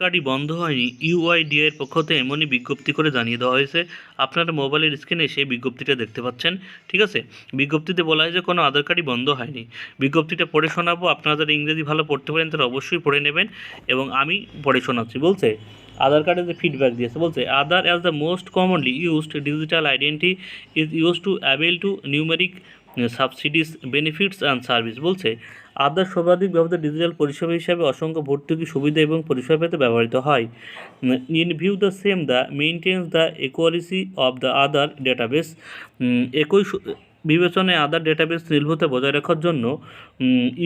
কার্ডই বন্ধ হয়নি। ইউআইডিআই এর পক্ষ থেকে এমনই বিজ্ঞপ্তি করে জানিয়ে দেওয়া হয়েছে, আপনারা মোবাইলের স্ক্রিনে সেই বিজ্ঞপ্তিটা দেখতে পাচ্ছেন, ঠিক আছে? বিজ্ঞপ্তিতে বলা হয় যে কোনো আধার কার্ডই বন্ধ হয়নি। বিজ্ঞপ্তিটা পড়ে শোনাবো, আপনারা যারা ইংরেজি ভালো পড়তে পারেন তারা অবশ্যই পড়ে নেবেন এবং আমি পড়ে শোনাচ্ছি, বলছে? আধার কার্ডে যে ফিডব্যাক দিয়েছে, বলছে Aadhaar as the most commonly used digital identity is use to avail to numeric subsidies benefits and service বলছে আধার সর্বাধিক ব্যবহৃত ডিজিটাল পরিষেবা হিসাবে অসংখ্য ভর্তুকি, সুবিধা এবং পরিষেবা পেতে ব্যবহৃত হয়। In view the same the maintenance the equality of the Aadhaar database একই বিবেচনায় আদার ডেটাবেস নির্ভরতা বজায় রাখার জন্য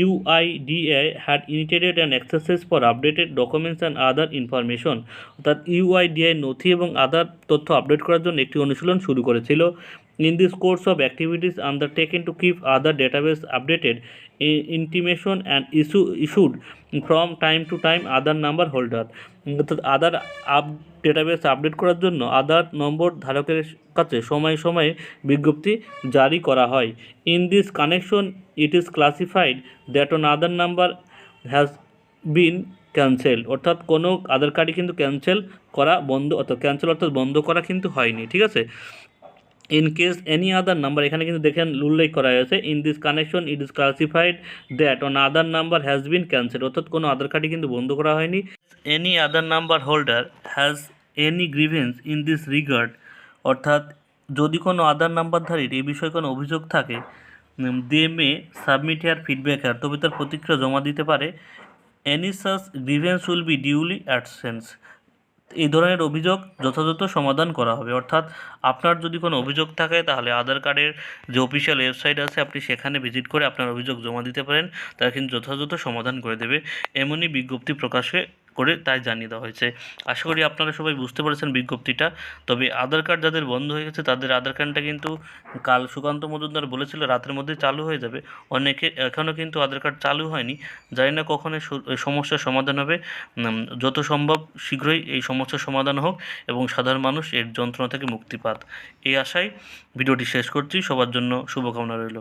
UIDA had initiated and accesses for updated documents and other information অর্থাৎ ইউআইডিআই নথি এবং আদার তথ্য আপডেট করার জন্য একটি অনুশীলন শুরু করেছিল। In this course of activities undertaken to keep Aadhaar database updated intimation and issue issued from time to time Aadhaar number holder অর্থাৎ আদার আপ ডেটাবেস আপডেট করার জন্য আধার নম্বর ধারকের কাছে সময়ে সময়ে বিজ্ঞপ্তি জারি করা হয়। In this connection it is classified that on Aadhaar number has been cancel অর্থাৎ কোনো আধার কার্ডই কিন্তু ক্যান্সেল করা বন্ধ, অর্থাৎ ক্যান্সেল অর্থাৎ বন্ধ করা কিন্তু হয়নি। ঠিক আছে? In case any Aadhaar number এখানে কিন্তু দেখেন উল্লেখ করা হয়েছে in this connection it is classified that on Aadhaar number has been cancel অর্থাৎ কোনো আধার কার্ডই কিন্তু বন্ধ করা হয়নি। Any Aadhaar number holder has any grievance in this regard অর্থাৎ যদি কোনো আধার নাম্বারধারীর এই বিষয়ে কোনো অভিযোগ থাকে they may submit their feedback here তবে তার প্রতিক্রিয়া জমা দিতে পারে। Any such grievance will be duly AdSense এই ধরনের অভিযোগ যথাযথ সমাধান করা হবে। অর্থাৎ আপনার যদি কোনো অভিযোগ থাকে, তাহলে আধার কার্ডের যে অফিসিয়াল ওয়েবসাইট আছে, আপনি সেখানে ভিজিট করে আপনার অভিযোগ জমা দিতে পারেন। তারা কিন্তু যথাযথ সমাধান করে দেবে। এমনই বিজ্ঞপ্তি প্রকাশে করে তাই জানিয়ে দেওয়া হয়েছে। আশা করি আপনারা সবাই বুঝতে পেরেছেন বিজ্ঞপ্তিটা। তবে আধার কার্ড যাদের বন্ধ হয়ে গেছে, তাদের আধার কার্ডটা কিন্তু কাল সুকান্ত মজুমদার বলেছিল, রাতের মধ্যে চালু হয়ে যাবে। অনেকে এখনও কিন্তু আধার কার্ড চালু হয়নি। জানি না কখন সমস্যার সমাধান হবে। যত সম্ভব শীঘ্রই এই সমস্যার সমাধান হোক এবং সাধারণ মানুষ এর যন্ত্রণা থেকে মুক্তি পাক। এই আশায় ভিডিওটি শেষ করছি। সবার জন্য শুভকামনা রইল।